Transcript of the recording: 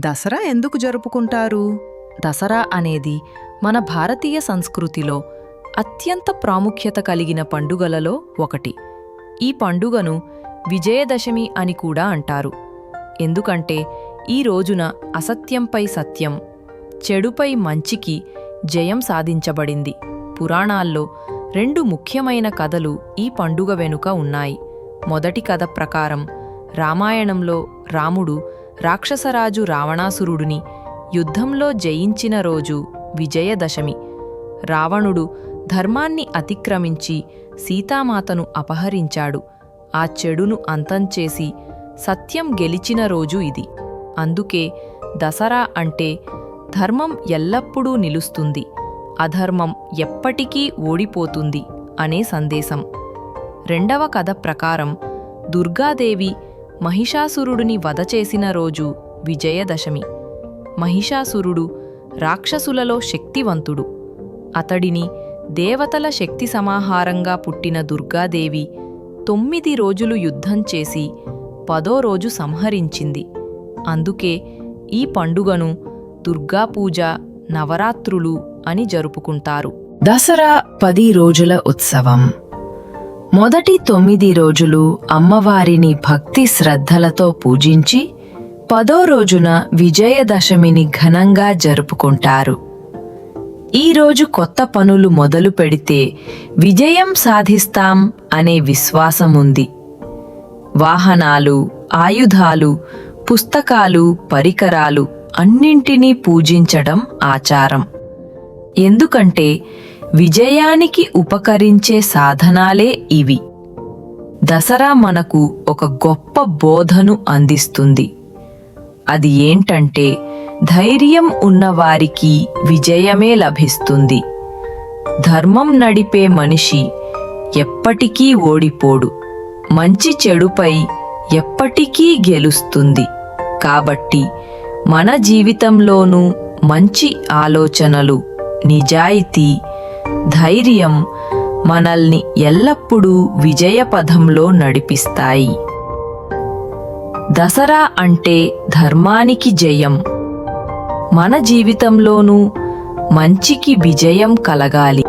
దసరా ఎందుకు జరుపుకుంటారు? దసరా అనేది మన భారతీయ సంస్కృతిలో అత్యంత ప్రాముఖ్యత కలిగిన పండుగలలో ఒకటి. ఈ పండుగను విజయదశమి అని కూడా అంటారు. ఎందుకంటే ఈ రోజున అసత్యంపై సత్యం చెడుపై మంచికి జయం సాధించబడింది. పురాణాల్లో రెండు ముఖ్యమైన కథలు ఈ పండుగ వెనుక ఉన్నాయి. మొదటి కథ ప్రకారం రామాయణంలో రాముడు రాక్షసరాజు రావణాసురుడిని యుద్ధంలో జయించిన రోజు విజయదశమి. రావణుడు ధర్మాన్ని అతిక్రమించి సీతామాతను అపహరించాడు. ఆ చెడును అంతం చేసి సత్యం గెలిచిన రోజు ఇది. అందుకే దసరా అంటే ధర్మం ఎల్లప్పుడూ నిలుస్తుంది. అధర్మం ఎప్పటికీ ఓడిపోతుంది అనే సందేశం. రెండవ కథ ప్రకారం దుర్గాదేవి మహిషాసురుడిని వధ చేసిన రోజు విజయదశమి. మహిషాసురుడు రాక్షసులలో శక్తివంతుడు. అతడిని దేవతల శక్తి సమాహారంగా పుట్టిన దుర్గాదేవి తొమ్మిది రోజులు యుద్ధం చేసి పదో రోజు సంహరించింది. అందుకే ఈ పండుగను దుర్గాపూజ నవరాత్రులు అని జరుపుకుంటారు. దసరా పది రోజుల ఉత్సవం. మొదటి తొమ్మిది రోజులు అమ్మవారిని భక్తి శ్రద్ధలతో పూజించి పదో రోజున విజయదశమిని ఘనంగా జరుపుకుంటారు. ఈరోజు కొత్త పనులు మొదలు పెడితే విజయం సాధిస్తాం అనే విశ్వాసం ఉంది వాహనాలు ఆయుధాలు పుస్తకాలు పరికరాలు అన్నింటినీ పూజించడం ఆచారం. ఎందుకంటే విజయానికి ఉపకరించే సాధనాలే ఇవి. దసరా మనకు ఒక గొప్ప బోధను అందిస్తుంది. అది ఏంటంటే ధైర్యం ఉన్నవారికి విజయమే లభిస్తుంది. ధర్మం నడిపే మనిషి ఎప్పటికీ ఓడిపోడు. మంచి చెడుపై ఎప్పటికీ గెలుస్తుంది. కాబట్టి మన జీవితంలోనూ మంచి ఆలోచనలు నిజాయితీ ధైర్యం మనల్ని ఎల్లప్పుడూ విజయపథంలో నడిపిస్తాయి. దసరా అంటే ధర్మానికి జయం. మన జీవితంలోనూ మంచికి విజయం కలగాలి.